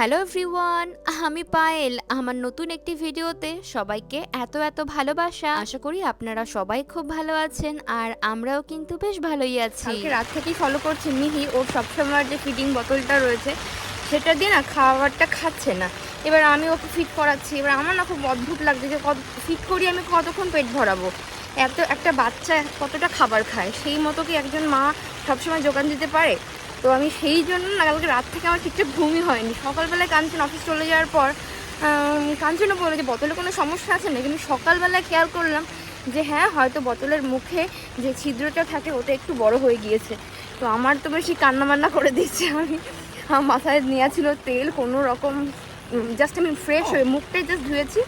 Hello everyone, আমি পায়েল। আমার নতুন একটি ভিডিওতে সবাইকে এত এত ভালোবাসা। আশা করি আপনারা সবাই খুব ভালো আছেন আর আমরাও কিন্তু বেশ ভালোই আছি। রাত থেকেই ফলো করছে মিহি। ওর সবসময় যে ফিডিং বোতলটা রয়েছে, সেটা দিয়ে না খাবারটা খাচ্ছে না। এবার আমি ওকে ফিট করাচ্ছি। এবার আমার না খুব অদ্ভুত লাগছে যে কত ফিট করি আমি কতক্ষণ পেট ভরাবো? এত, একটা বাচ্চা কতটা খাবার খায়? সেই মতো কি একজন মা সবসময় যোগান দিতে পারে? তো আমি সেই জন্য না কালকে রাত থেকে আমার ঠিকঠাক ঘুমই হয়নি। সকালবেলায় কাঞ্চন অফিস চলে যাওয়ার পর কাঞ্চনও বলে যে বোতলে কোনো সমস্যা আছে না কিন্তু সকালবেলায় খেয়াল করলাম যে হ্যাঁ হয়তো বোতলের মুখে যে ছিদ্রটা থাকে ওটা একটু বড় হয়ে গিয়েছে। তো আমার তো বেশি কান্নামান্না করে দিচ্ছে আমি। মাথায় নেওয়া ছিল তেল কোনো রকম জাস্ট আমি ফ্রেশ হয়ে মুখটাই জাস্ট ধুয়েছি।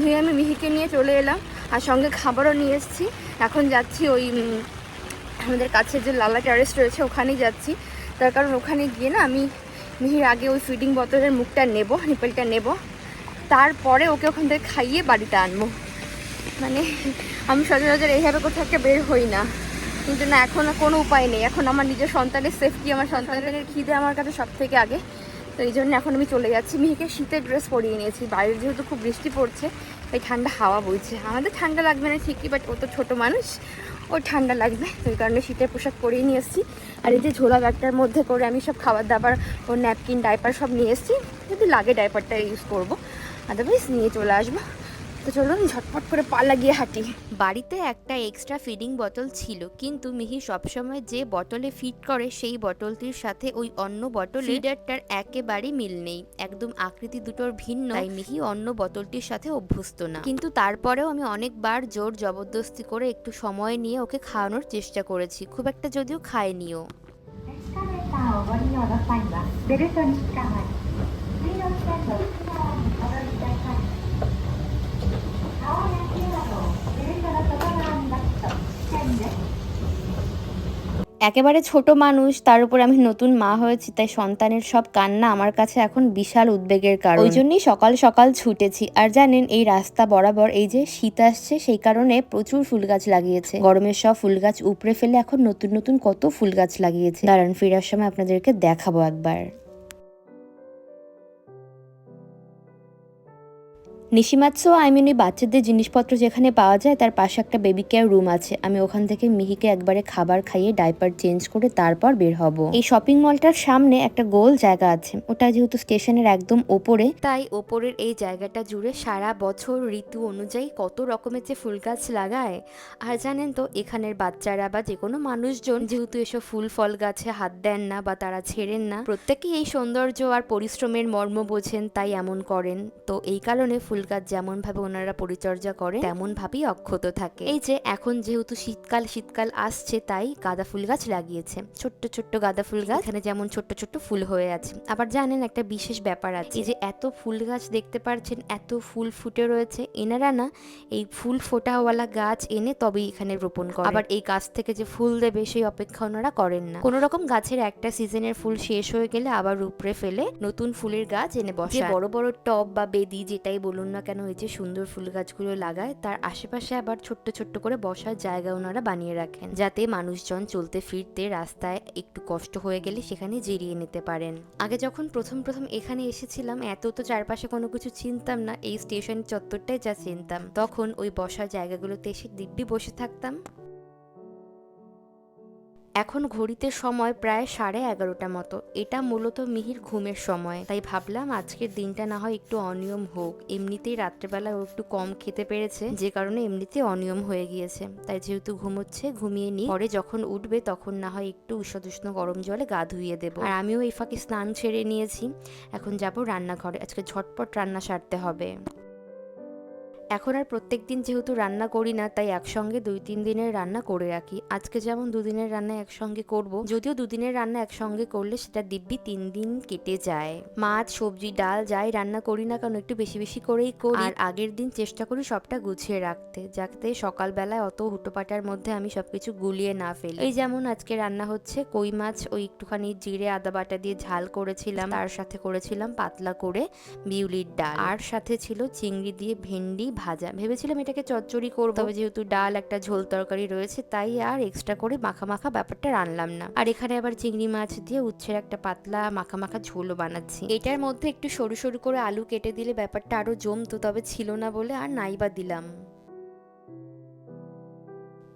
ধুয়ে আমি মিহিকে নিয়ে চলে এলাম আর সঙ্গে খাবারও নিয়ে এসেছি। এখন যাচ্ছি ওই আমাদের কাছে যে লালা ট্যারেস রয়েছে ওখানেই যাচ্ছি। তার কারণ ওখানে গিয়ে না আমি মিহির আগে ওই ফিডিং বোতলের মুখটা নেব নিপেলটা নেব। তারপরে ওকে ওখান থেকে খাইয়ে বাড়িতে আনব। মানে আমি সচরাচর এইভাবে কোথাও একটা বের হই না। কিন্তু না, এখন কোনো উপায় নেই। এখন আমার নিজের সন্তানের সেফটি আমার সন্তানের খিদে আমার কাছে সব থেকে আগে। তো এই জন্য এখন আমি চলে যাচ্ছি। মেয়েকে শীতের ড্রেস পরিয়ে নিয়েছি। বাইরে যেহেতু খুব বৃষ্টি পড়ছে, তাই ঠান্ডা হাওয়া বইছে। আমাদের ঠান্ডা লাগবে না ঠিকই বাট ও তো ছোটো মানুষ। ওর ঠান্ডা লাগবে, ওই কারণে শীতের পোশাক পরিয়ে নিয়ে এসেছি। আর এই যে ঝোলা ব্যাগটার মধ্যে করে আমি সব খাবার দাবার ও ন্যাপকিন ডাইপার সব নিয়ে এসেছি। যদি লাগে ডাইপারটা ইউজ করব। আদারওয়াইজ নিয়ে চলে আসব। তো চলুন ঝটপট করে পা লাগিয়ে হাঁটি। বাড়িতে একটা এক্সট্রা ফিডিং বোতল ছিল কিন্তু মিহি সবসময় যে বোতলে ফিট করে সেই বোতলটির সাথে ওই অন্য বোতল ফিডারটার একেবারে মিল নেই। একদম আকৃতি দুটোর ভিন্ন। তাই মিহি অন্য বোতলটির সাথে অভ্যস্ত না। কিন্তু তারপরেও আমি অনেকবার জোর জবরদস্তি করে একটু সময় নিয়ে ওকে খাওয়ানোর চেষ্টা করেছি। খুব একটা যদিও খায়নিও カメ একেবারে ছোট মানুষ, তার উপর আমি নতুন মা হয়েছি, তাই সন্তানের সব কান্না আমার কাছে এখন বিশাল উদ্বেগের কারণ। ওই জন্যই সকাল সকাল ছুটেছি। আর জানেন, এই রাস্তা বরাবর এই যে শীত আসছে, সেই কারণে প্রচুর ফুল গাছ লাগিয়েছে। গরমের সব ফুল গাছ উপড়ে ফেলে এখন নতুন নতুন কত ফুল গাছ লাগিয়েছে। দাঁড়ান, ফেরার সময় আপনাদেরকে দেখাবো একবার। নিশিমাৎসো আই মিন বাচ্চাদের জিনিসপত্র যেখানে পাওয়া যায়, তার পাশে একটা বেবি কেয়ার রুম আছে। আমি ওখান থেকে মিহিকে একবারে খাবার খাইয়ে ডাইপার চেঞ্জ করে তারপর বের হব। এই শপিং মলটার সামনে একটা গোল জায়গা আছে। ওটা যেহেতু স্টেশনের একদম ওপরে, তাই ওপরের এই জায়গাটা জুড়ে সারা বছর ঋতু অনুযায়ী কত রকমের যে ফুল গাছ লাগায়। আর জানেন তো, এখানের বাচ্চারা বা যে কোনো মানুষজন যেহেতু এসব ফুল ফল গাছে হাত দেন না বা তারা ছেড়েন না, প্রত্যেকেই এই সৌন্দর্য আর পরিশ্রমের মর্ম বোঝেন, তাই এমন করেন। তো এই কারণে ফুল গাছ যেমন ভাবে ওনারা পরিচর্যা করে তেমন ভাবেই অক্ষত থাকে। এই যে, এখন যেহেতু শীতকাল শীতকাল আসছে, তাই গাঁদা ফুল গাছ লাগিয়েছে। ছোট্ট ছোট্ট গাঁদা ফুল গাছ, এখানে যেমন ছোট্ট ছোট্ট ফুল হয়ে আছে। আবার জানেন, একটা বিশেষ ব্যাপার আছে। এই যে, এত ফুল গাছ দেখতে পারছেন, এত ফুল ফুটে রয়েছে, এনারা না এই ফুল ফোটাওয়ালা গাছ এনে তবেই এখানে রোপণ করে আবার এই গাছ থেকে যে ফুল দেবে, সেই অপেক্ষা ওনারা করেন না। কোনো রকম গাছের একটা সিজনের ফুল শেষ হয়ে গেলে আবার উপড়ে ফেলে নতুন ফুলের গাছ এনে বসে বড় বড় টব বা বেদি যেটাই বলুন না কেন, এই যে সুন্দর ফুল গাছগুলো লাগায়, তার আশেপাশে আবার ছোট্ট ছোট্ট করে বসার জায়গা ওনারা বানিয়ে রাখেন, যাতে মানুষজন চলতে ফিরতে রাস্তায় একটু কষ্ট হয়ে গেলে সেখানে জিরিয়ে নিতে পারেন। আগে যখন প্রথম প্রথম এখানে এসেছিলাম, এত তো চারপাশে কোনো কিছু চিনতাম না, এই স্টেশন চত্বরটাই যা চিনতাম। তখন ওই বসার জায়গাগুলোতে এসে দিব্যি বসে থাকতাম। এখন ঘড়িতে সময় প্রায় সাড়ে এগারোটা মতো। এটা মূলত মিহির ঘুমের সময়। তাই ভাবলাম আজকের দিনটা না হয় একটু অনিয়ম হোক। এমনিতেই রাত্রেবেলা ও একটু কম খেতে পেরেছে, যে কারণে এমনিতে অনিয়ম হয়ে গিয়েছে। তাই যেহেতু ঘুমোচ্ছে ঘুমিয়ে নি পরে যখন উঠবে তখন না হয় একটু উষ্ণ উষ্ণ গরম জলে গা ধুইয়ে দেবো। আর আমিও এই ফাঁকে স্নান ছেড়ে নিয়েছি। এখন যাব রান্নাঘরে। আজকে ঝটপট রান্না সারতে হবে। এখন আর প্রত্যেক দিন যেহেতু রান্না করি না, তাই একসঙ্গে দুই তিন দিনের রান্না করে রাখি। আজকে যেমন দুদিনের রান্না একসঙ্গে করব, যদিও দুদিনের রান্না একসঙ্গে করলে সেটা দিব্যি তিন দিন কেটে যায়। মাছ, সবজি, ডাল যাই রান্না করি না কারণ একটু বেশি বেশি করেই করি। আর আগের দিন চেষ্টা করি সবটা গুছিয়ে রাখতে, যাতে সকালবেলায় অত হুটোপাটার মধ্যে আমি সবকিছু গুলিয়ে না ফেলি। এই যেমন আজকে রান্না হচ্ছে, কই মাছ, ওই একটুখানি জিরে, আদা বাটা দিয়ে ঝাল করেছিলাম। তার সাথে করেছিলাম পাতলা করে বিউলির ডাল। আর সাথে ছিল চিংড়ি দিয়ে ভেন্ডি ভাজা। ভেবেছিলাম এটাকে চচ্চড়ি করব। তবে যেহেতু ডাল একটা ঝোল তরকারি রয়েছে, তাই আর এক্সট্রা করে মাখা মাখা ব্যাপারটা রানলাম না। আর এখানে আবার চিংড়ি মাছ দিয়ে উচ্ছের একটা পাতলা মাখা মাখা ঝোলও বানাচ্ছি। এটার মধ্যে একটু সরু সরু করে আলু কেটে দিলে ব্যাপারটা আরও জমতো, তবে ছিল না বলে আর নাই বা দিলাম।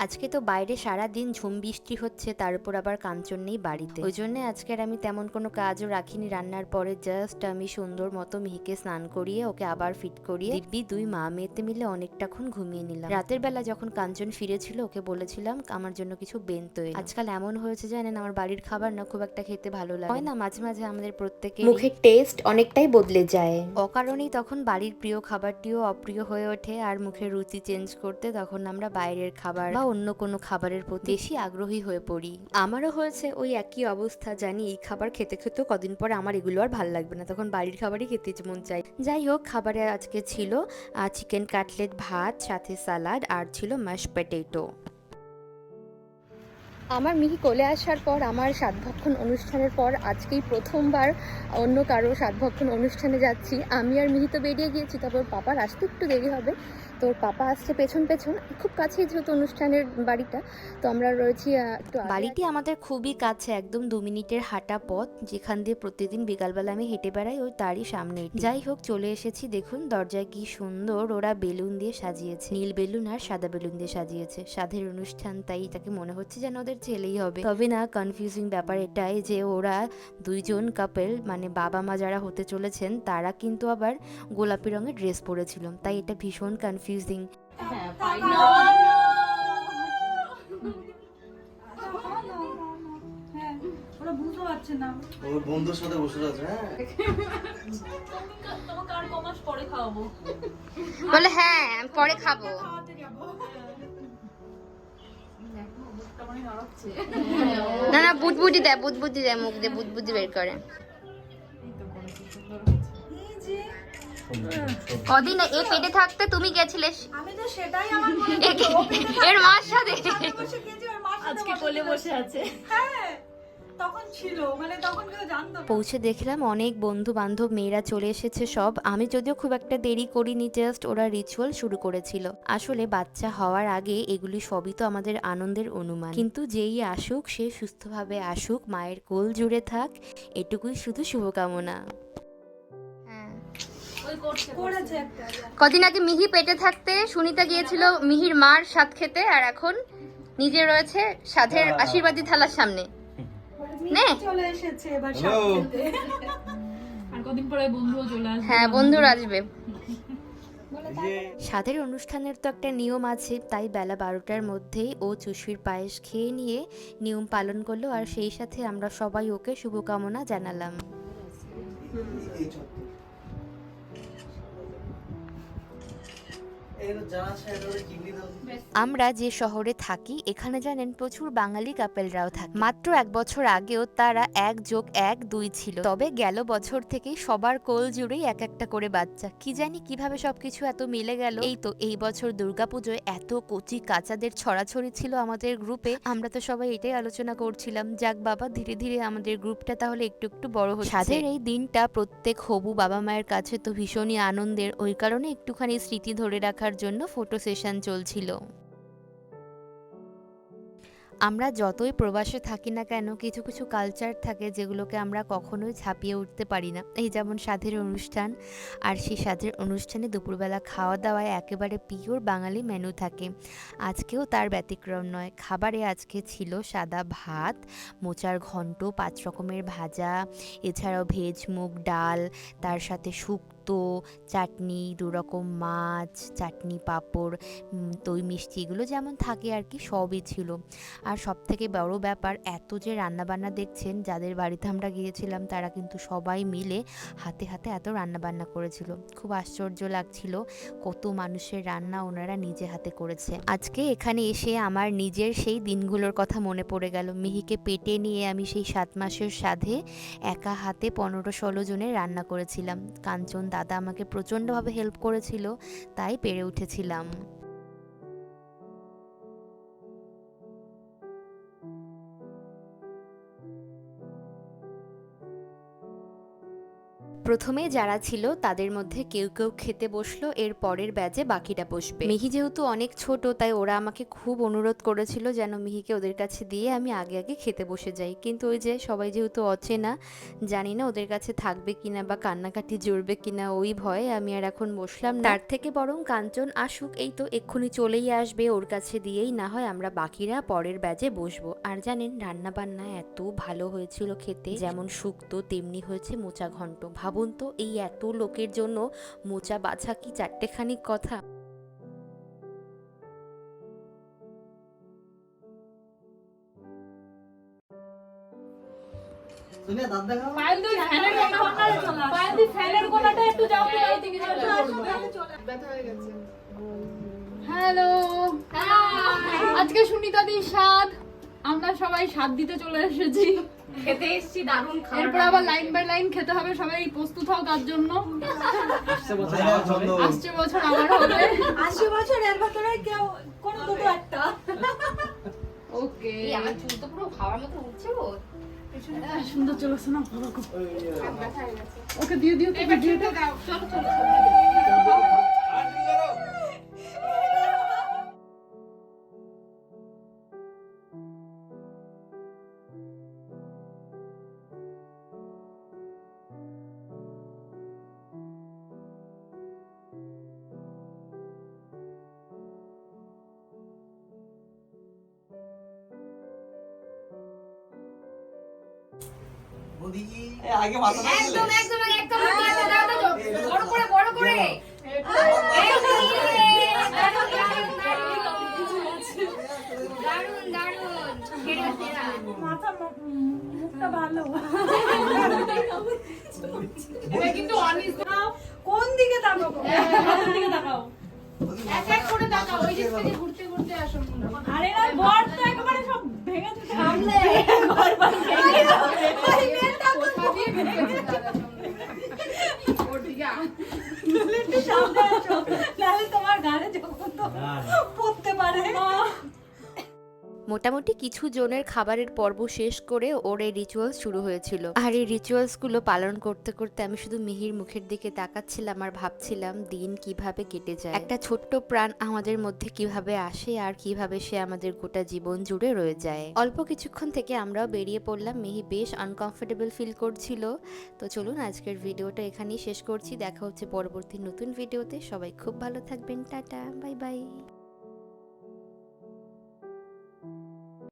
আজকে তো বাইরে সারা দিন ঝুম বৃষ্টি হচ্ছে তার উপর আবার কাঞ্চন নেই বাড়িতে। ওই জন্য আজকে আর আমি তেমন কোনো কাজও রাখিনি। রান্নার পরে জাস্ট আমি সুন্দর মতো মিহিকে স্নান করিয়ে ওকে আবার ফিট করিয়ে দিব্যি দুই মা মেয়েতে মিলে অনেকটাক্ষণ ঘুমিয়ে নিলাম। রাতের বেলা যখন কাঞ্চন ফিরেছিল ওকে বলেছিলাম আমার জন্য কিছু বেনতো এনে। আজকাল এমন হয়েছে জানেন আমার বাড়ির খাবার না খুব একটা খেতে ভালো লাগে হয় না মাঝে মাঝে আমাদের প্রত্যেকে মুখের টেস্ট অনেকটাই বদলে যায়। অকারণেই তখন বাড়ির প্রিয় খাবারটিও অপ্রিয় হয়ে ওঠে আর মুখের রুচি চেঞ্জ করতে তখন আমরা বাইরের খাবার বা অন্য কোনো খাবারের প্রতি বেশি আগ্রহী হয়ে পড়ি। আমারও হয়েছে ওই একই অবস্থা, জানি এই খাবার খেতে খেতেও কদিন পরে আমার এগুলো আর ভালো লাগবে না। তখন বাড়ির খাবারই খেতে মন চাই যাই হোক, খাবারে আজকে ছিল চিকেন কাটলেট ভাত, সাথে সালাড আর ছিল ম্যাশ পটেটো আমার মিহি কোলে আসার পর, আমার সাতভক্ষণ অনুষ্ঠানের পর আজকেই প্রথমবার অন্য কারও সাতভক্ষণ অনুষ্ঠানে যাচ্ছি। আমি আর মিহি তো বেরিয়ে গিয়েছি, তারপর পাপার আসতে একটু দেরি হবে। তো ওর পাপা আসছে পেছন পেছন খুব কাছেই যেহেতু অনুষ্ঠানের বাড়িটা তো আমরা রয়েছি একটু বাড়িটি আমাদের খুবই কাছে একদম দু মিনিটের হাঁটা পথ যেখান দিয়ে প্রতিদিন বিকালবেলা আমি হেঁটে বেড়াই ওই তারই সামনে যাই হোক চলে এসেছি দেখুন দরজায় কি সুন্দর ওরা বেলুন দিয়ে সাজিয়েছে। নীল বেলুন আর সাদা বেলুন দিয়ে সাজিয়েছে। সাধের অনুষ্ঠান তাই তাকে মনে হচ্ছে যেন ওদের ছেলেই হবে। তবে না কনফিউজিং ব্যাপার এটাই যে ওরা দুইজন কাপেল মানে বাবা মা যারা হতে চলেছেন তারা কিন্তু আবার গোলাপি রঙের ড্রেস পরেছিল। তাই এটা ভীষণ কনফিউজিং হ্যাঁ ওরা বুঝতে ওর বন্ধুর সাথে বসে আছে হ্যাঁ? তোমাকে আর কমাস পরে খাওয়াবো বলে হ্যাঁ আমি পরে খাব। না না বুটবুটি দেয় বুটবুটি দেয় মুখ দিয়ে বুটবুটি বের করে। কদিন এ পেটে থাকতে তুমি গেছিলে? আমি তো সেটাই আমার মনে এর মার সাথে? আজকে কোলে বসে আছে। হ্যাঁ তখন ছিল মানে তখন কেউ জানতো পৌঁছে দেখলাম অনেক বন্ধু বান্ধব মেয়েরা চলে এসেছে সব। আমি যদিও খুব একটা দেরি করিনি জাস্ট ওরা রিচুয়াল শুরু করেছিল। আসলে বাচ্চা হওয়ার আগে এগুলি সবই তো আমাদের আনন্দের অনুমান। কিন্তু যেই আসুক সে সুস্থভাবে আসুক মায়ের কোল জুড়ে থাক এটুকুই শুধু শুভকামনা। কদিন আগে মিহি পেটে থাকতে সুনিতা গিয়েছিল মিহির মার স্বাদ খেতে আর এখন নিজে রয়েছে সাধের আশীর্বাদী থালার সামনে। নে। চলে এসেছে এবার আর কদিন পরে বন্ধুও চলে আসবে। হ্যাঁ বন্ধুরা আসবে। স্বাদের অনুষ্ঠানের তো একটা নিয়ম আছে তাই বেলা বারোটার মধ্যেই ও চুষির পায়েস খেয়ে নিয়ে নিয়ম পালন করল আর সেই সাথে আমরা সবাই ওকে শুভকামনা জানালাম। আমরা যে শহরে থাকি, এখানে জানেন প্রচুর বাঙালি কাপেলরাও থাকে। মাত্র এক বছর আগেও তারা এক যোগ এক দুই ছিল। তবে গেল বছর থেকেই সবার কোল জুড়েই এক একটা করে বাচ্চা। কি জানি কীভাবে সবকিছু এত মিলে গেল। এই তো, এই বছর দুর্গাপুজোয় এত কচি কাচাদের ছড়াছড়ি ছিল আমাদের গ্রুপে। আমরা তো সবাই এটাই আলোচনা করছিলাম, যাক বাবা, ধীরে ধীরে আমাদের গ্রুপটা তাহলে একটু একটু বড় হচ্ছে। সাধের এই দিনটা প্রত্যেক হবু বাবা মায়ের কাছে তো ভীষণই আনন্দের। ওই কারণে একটুখানি স্মৃতি ধরে রাখার জন্য ফটো সেশন চলছিল। আমরা যতই প্রবাসে থাকি না কেন, কিছু কিছু কালচার থাকে যেগুলোকে আমরা কখনোই ছাপিয়ে উঠতে পারি না। এই যেমন স্বাদের অনুষ্ঠান আর সেই স্বাদের অনুষ্ঠানে দুপুরবেলা খাওয়া দাওয়ায় একেবারে পিওর বাঙালি মেনু থাকে। আজকেও তার ব্যতিক্রম নয়। খাবারে আজকে ছিল সাদা ভাত, মোচার ঘন্ট, পাঁচ রকমের ভাজা, এছাড়াও ভেজ, মুগ ডাল, তার সাথে শুক্তো চাটনি দু রকম মাছ, চাটনি, পাঁপড় দই, মিষ্টি এগুলো যেমন থাকে আর কি, সবই ছিল। আর সব থেকে বড় ব্যাপার, এত যে রান্নাবান্না দেখছেন, যাদের বাড়িতে আমরা গিয়েছিলাম, তারা কিন্তু সবাই মিলে হাতে হাতে এত রান্নাবান্না করেছিল। খুব আশ্চর্য লাগছিল কত মানুষের রান্না ওনারা নিজে হাতে করেছে। আজকে এখানে এসে আমার নিজের সেই দিনগুলোর কথা মনে পড়ে গেল। মিহিকে পেটে নিয়ে আমি সেই সাত মাসের সাধে একা হাতে পনেরো ষোলো জনের রান্না করেছিলাম। কাঞ্চন দাদা আমাকে প্রচণ্ডভাবে হেল্প করেছিল তাই পেরে উঠেছিলাম। প্রথমে যারা ছিল, তাদের মধ্যে কেউ কেউ খেতে বসল, এর পরের ব্যাচে বাকিটা বসবে। মিহি যেহেতু অনেক ছোট, তাই ওরা আমাকে খুব অনুরোধ করেছিল যেন মিহিকে ওদের কাছে দিয়ে আমি আগে আগে খেতে বসে যাই। কিন্তু ওই যে সবাই যেহেতু অচেনা, জানি না ওদের কাছে থাকবে কিনা বা কান্নাকাটি জুড়বে কিনা, ওই ভয়ে আমি আর এখন বসলাম তার থেকে বরং কাঞ্চন আসুক, এই তো এক্ষুনি চলেই আসবে, ওর কাছে দিয়েই না হয় আমরা বাকিরা পরের ব্যাচে বসবো। আর জানেন রান্না বান্না এত ভালো হয়েছিল খেতে, যেমন শুক্তো, তেমনি হয়েছে মোচা ঘন্ট ভাবুন তো এই এত লোকের জন্য মোচা বাছা কি চারটেখানি কথা? হ্যালো। আজকে সুনিতা সুনিতাদির স্বাদ আমরা সবাই স্বাদ দিতে চলে এসেছি। খেতে এসছি দারুণ এরপর আবার লাইন বাই লাইন খেতে। হবে সবাই প্রস্তুত হও তার জন্য। আসছে বছর আবার হবে। আশি বছর এর ভেতরে কেউ কোন দুটো একটা। ওকে। আমার চুল তো পুরো খাওয়ার মতো উঠছে গো সুন্দর চলেছে না? ভালো খুব। ওকে দিয়ে দিও তো ভিডিওটা চলো চলো। মোদি আগে মাথা একদম একদম একদম একদম দাও দাও দাও। বড় করে বড় করে। দারুণ দারুণ সেরা সেরা মাথা মুখটা ভালো। কিন্তু কোন দিকে দিকে তাকাও। এক এক করে তাকাও ওই দিক থেকে ঘুরতে ঘুরতে আসো আরে না বর তো একেবারে সব ভেঙে ঘর বাড়ি ভেঙে যাবে। ওই মেয়েটা তো একটু সামনে আসো। নাহলে তোমার গাড়ি যখন তো পড়তে পারে। মোটামুটি কিছু জনের খাবারের পর্ব শেষ করে ওর এই রিচুয়ালস শুরু হয়েছিল। আর এই রিচুয়ালসগুলো পালন করতে করতে আমি শুধু মিহির মুখের দিকে তাকাচ্ছিলাম আর ভাবছিলাম দিন কীভাবে কেটে যায়। একটা ছোট্ট প্রাণ আমাদের মধ্যে কীভাবে আসে আর কীভাবে সে আমাদের গোটা জীবন জুড়ে রয়ে যায়। অল্প কিছুক্ষণ থেকে আমরাও বেরিয়ে পড়লাম। মিহি বেশ আনকমফোর্টেবল ফিল করছিল। তো চলুন আজকের ভিডিওটা এখানেই শেষ করছি। দেখা হচ্ছে পরবর্তী নতুন ভিডিওতে। সবাই খুব ভালো থাকবেন। Tata bye bye